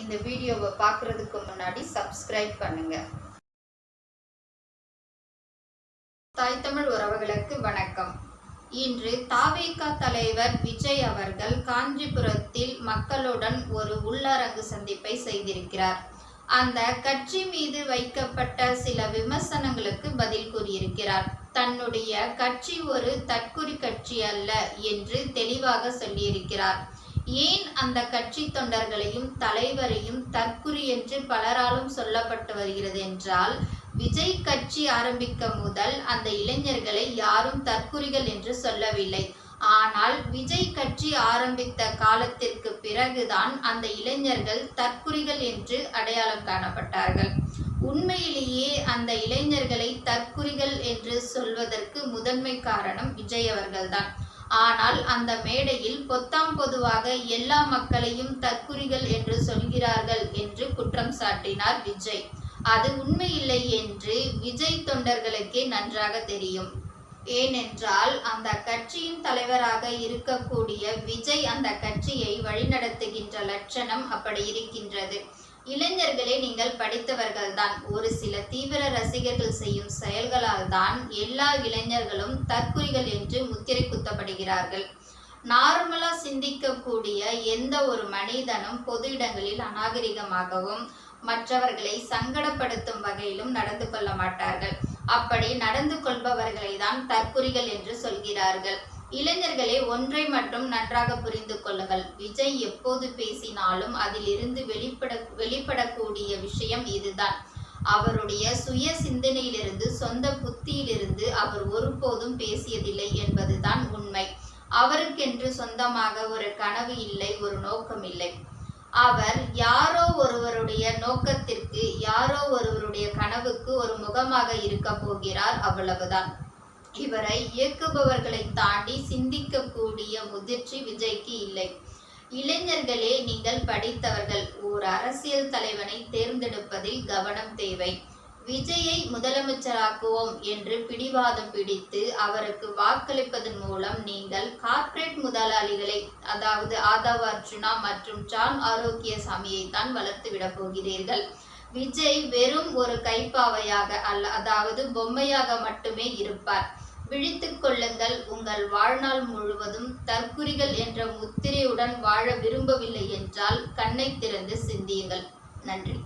இந்த வீடியோவை பார்க்குறதுக்கு முன்னாடி சப்ஸ்கிரைப் பண்ணுங்க. தாய் தமிழ் உறவுகளுக்கு வணக்கம். இன்று தாவேகா தலைவர் விஜய் அவர்கள் காஞ்சிபுரத்தில் மக்களுடன் ஒரு உள்ளரங்கு சந்திப்பை செய்திருக்கிறார். அந்த கட்சி மீது வைக்கப்பட்ட சில விமர்சனங்களுக்கு பதில் கூறியிருக்கிறார். தன்னுடைய கட்சி ஒரு தற்குறி கட்சி அல்ல என்று தெளிவாக சொல்லியிருக்கிறார். ஏன் அந்த கட்சி தொண்டர்களையும் தலைவரையும் தற்குறி என்று பலராலும் சொல்லப்பட்டு வருகிறது என்றால் விஜய் கட்சி ஆரம்பிக்க முதல் அந்த இளைஞர்களை யாரும் தற்குறிகள் என்று சொல்லவில்லை. ஆனால் விஜய் கட்சி ஆரம்பித்த காலத்திற்கு பிறகுதான் அந்த இளைஞர்கள் தற்குறிகள் என்று அடையாளம் காணப்பட்டார்கள். உண்மையிலேயே அந்த இளைஞர்களை தற்குறிகள் என்று சொல்வதற்கு முதன்மை காரணம் விஜய் அவர்கள்தான். ஆனால் அந்த மேடையில் பொத்தாம் பொதுவாக எல்லா மக்களையும் தற்குறிகள் என்று சொல்கிறார்கள் என்று குற்றம் சாட்டினார் விஜய். அது உண்மையில்லை என்று விஜய் தொண்டர்களுக்கே நன்றாக தெரியும். ஏனென்றால் அந்த கட்சியின் தலைவராக இருக்கக்கூடிய விஜய் அந்த கட்சியை வழிநடத்துகின்ற லட்சணம் அப்படி இருக்கின்றது. இளைஞர்களே நீங்கள் படித்தவர்கள்தான். ஒரு சில தீவிர ரசிகர்கள் செய்யும் செயல்களால் தான் எல்லா இளைஞர்களும் தற்குறிகள் என்று முத்திரை குத்தப்படுகிறார்கள் நார்மலா சிந்திக்கக்கூடிய எந்த ஒரு மனிதனும் பொது இடங்களில் அநாகரிகமாகவும் மற்றவர்களை சங்கடப்படுத்தும் வகையிலும் நடந்து கொள்ள மாட்டார்கள். அப்படி நடந்து கொள்பவர்களை தான் தற்குறிகள் என்று சொல்கிறார்கள். இளைஞர்களே ஒன்றை மட்டும் நன்றாக புரிந்து கொள்ளுங்கள். விஜய் எப்போது பேசினாலும் அதிலிருந்து வெளிப்பட வெளிப்படக்கூடிய விஷயம் இதுதான். அவருடைய சுய சிந்தனையிலிருந்து சொந்த புத்தியிலிருந்து அவர் ஒருபோதும் பேசியதில்லை என்பது அவருக்கென்று சொந்தமாக ஒரு கனவு இல்லை ஒரு நோக்கம் இல்லை. அவர் யாரோ ஒருவருடைய நோக்கத்திற்கு யாரோ ஒருவருடைய கனவுக்கு ஒரு முகமாக இருக்க போகிறார் அவ்வளவுதான். இவரை இயக்குபவர்களை தாண்டி சிந்திக்கக்கூடிய முதிர்ச்சி விஜய்க்கு இல்லை. இளைஞர்களே நீங்கள் படித்தவர்கள். ஓர் அரசியல் தலைவனை தேர்ந்தெடுப்பதில் கவனம் தேவை. விஜயை முதலமைச்சராக்குவோம் என்று பிடிவாதம் பிடித்து அவருக்கு வாக்களிப்பதன் மூலம் நீங்கள் கார்ப்பரேட் முதலாளிகளை அதாவது ஆதவ் அர்ஜுனா மற்றும் ஜான் ஆரோக்கியசாமியை தான் வளர்த்து விட போகிறீர்கள். விஜய் வெறும் ஒரு கைப்பாவையாக அல்ல அதாவது பொம்மையாக மட்டுமே இருப்பார். விழித்து கொள்ளுங்கள் உங்கள் வாழ்நாள் முழுவதும் தற்குறிகள் என்ற முத்திரையுடன் வாழ விரும்பவில்லை என்றால் கண்ணை திறந்து சிந்தியுங்கள். நன்றி.